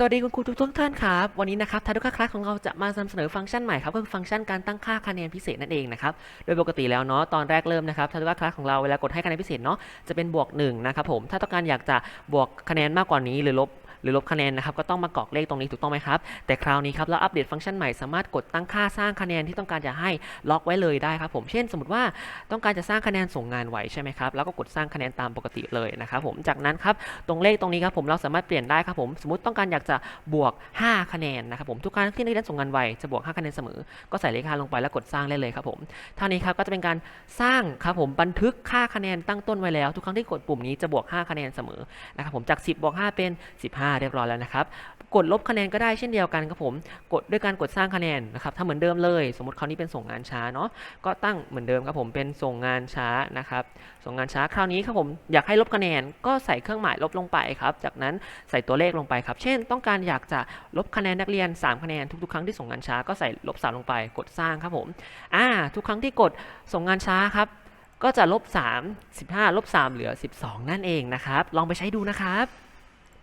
สวัสดีคุณครูทุกท่านครับ วันนี้นะครับทารุกคลาสของเราจะมานำเสนอฟังก์ชันใหม่ครับก็คือฟังก์ชันการตั้งค่าคะแนนพิเศษนั่นเองนะครับโดยปกติแล้วเนาะตอนแรกเริ่มนะครับทารุกคลาสของเราเวลากดให้คะแนนพิเศษเนาะจะเป็นบวก1นะครับผมถ้าต้องการอยากจะบวกคะแนนมากกว่านี้หรือลบ หรือลบคะแนนนะครับก็ต้องมากรอกเลขตรงนี้ถูกต้องไหมครับ แต่คราวนี้ครับเราอัปเดตฟังก์ชันใหม่สามารถกดตั้งค่าสร้างคะแนนที่ต้องการจะให้ล็อกไว้เลยได้ครับผมเช่น สมมติว่าต้องการจะสร้างคะแนนส่งงานไหวใช่ไหมครับแล้วก็กดสร้างคะแนนตามปกติเลยนะครับผมจากนั้นครับตรงเลขตรงนี้ครับผมเราสามารถเปลี่ยนได้ครับผมสมมติต้องการอยากจะบวก 5 คะแนนนะครับผมทุกครั้งที่นักเรียนส่งงานไวจะบวก 5 คะแนนเสมอ ก็ใส่เลข5ลงไปแล้วกดสร้างได้เลยครับผมเท่านี้ครับก็จะเป็นการสร้างครับผมบันทึกค่าคะแนนตั้งต้นไว้แล้ว ทุกครั้งที่กดปุ่มนี้จะบวก 5 คะแนนเสมอนะครับผมจาก 10บวก5เป็น 15เรียบร้อยแล้วนะครับ กดลบคะแนนก็ได้เช่นเดียวกันครับผม กดด้วยการกดสร้างคะแนนนะครับถ้าเหมือนเดิมเลย สมมติคราวนี้เป็นส่งงานช้าเนาะ ก็ตั้งเหมือนเดิมครับผมเป็นส่งงานช้านะครับ ส่งงานช้าคราวนี้ครับผมอยากให้ลบคะแนนก็ใส่เครื่องหมายลบลงไปครับ จากนั้นใส่ตัวเลขลงไปครับ เช่น ต้องการอยากจะลบคะแนนนักเรียน 3 คะแนนทุกๆ ครั้งที่ส่งงานช้าก็ใส่ลบ3ลงไป กดสร้างครับผม อ่า ทุกครั้งที่กดส่งงานช้าครับก็จะลบ3 15ลบ3เหลือ 12 นั่นเองนะครับ ลองไปใช้ดูนะครับ